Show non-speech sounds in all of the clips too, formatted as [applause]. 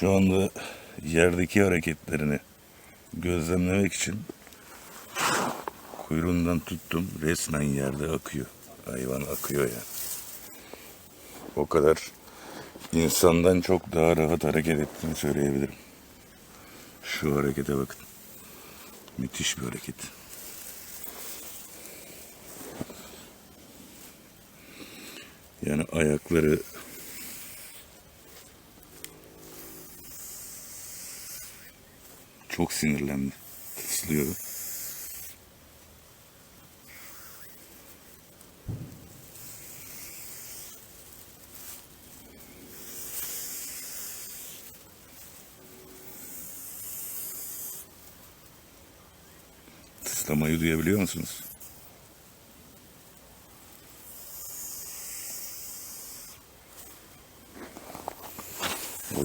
Şu anda yerdeki hareketlerini gözlemlemek için kuyruğundan tuttum. Resmen yerde akıyor. Hayvan akıyor ya. O kadar insandan çok daha rahat hareket ettiğini söyleyebilirim. Şu harekete bakın. Müthiş bir hareket. Yani ayakları çok sinirlendi. Tıslıyor. Tıslamayı duyabiliyor musunuz?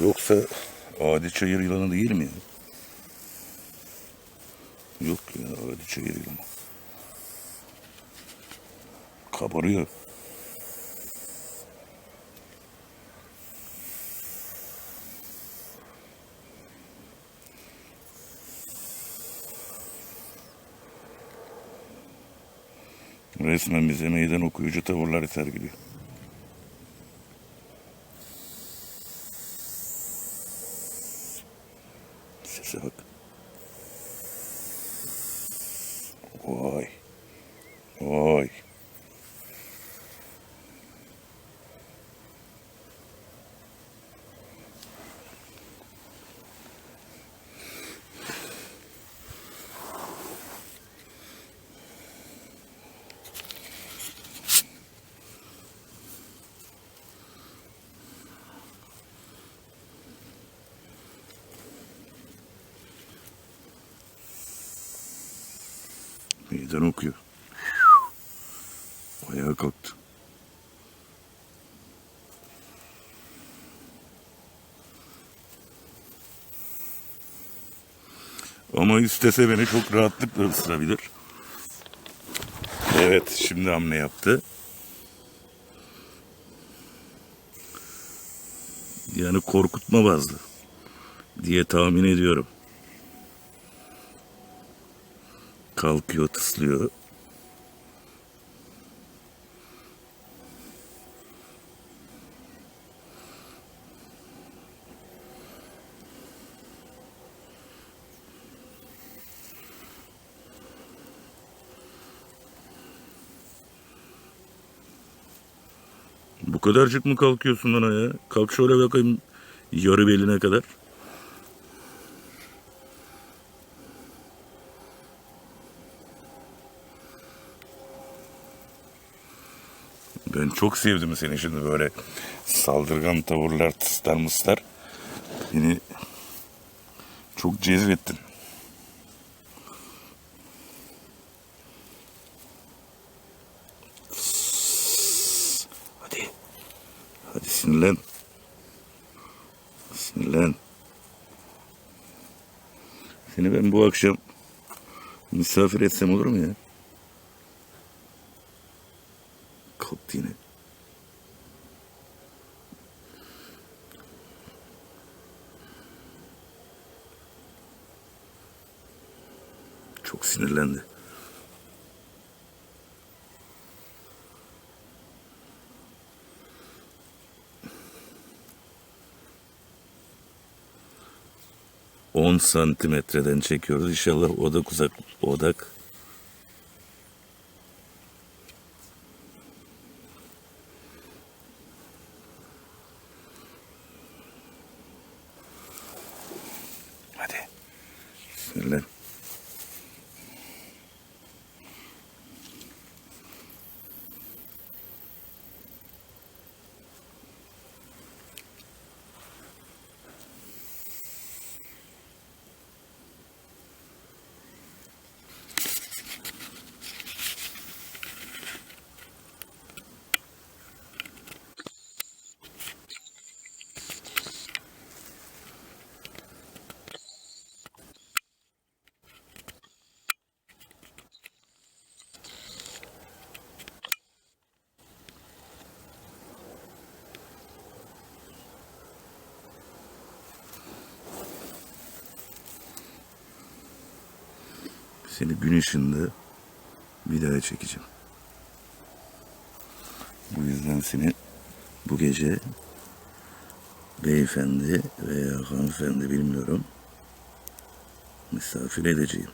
Yoksa adi çayır yılanı değil mi? Çayır yılanı. Kabarıyor. Resmen bize meydan okuyucu tavırlar sergiliyor. Sese bak. Meydan okuyor. Ayağa kalktı. Ama istese beni çok rahatlıkla ısırabilir. Evet, şimdi hamle yaptı. Yani korkutma bazlı diye tahmin ediyorum. Kalkıyor, tıslıyor. Bu kadarcık mı kalkıyorsun lan ya? Kalk şöyle bakayım yarı beline kadar. Ben çok sevdim seni şimdi böyle saldırgan tavırlar, tıslar mıslar. Beni çok cezbettin. Hadi. Hadi sinirlen. Sinirlen. Seni ben bu akşam misafir etsem olur mu ya? Kalktı yine. Çok sinirlendi. On santimetreden çekiyoruz. İnşallah odak uzak odak Hadi. Sinirlen. Seni gün ışığında bir daha çekeceğim. Bu yüzden seni bu gece beyefendi veya hanımefendi bilmiyorum misafir edeceğim.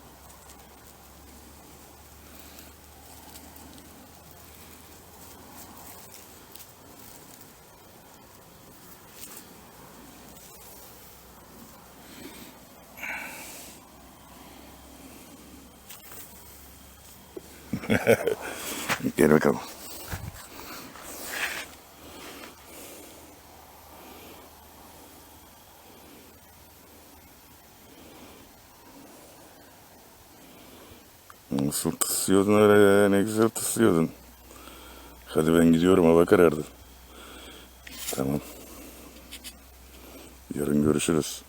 [laughs] Gel bakalım. Nasıl tıslıyordun öyle? Ne güzel tıslıyordun. Hadi ben gidiyorum hava karardı. Tamam. Yarın görüşürüz.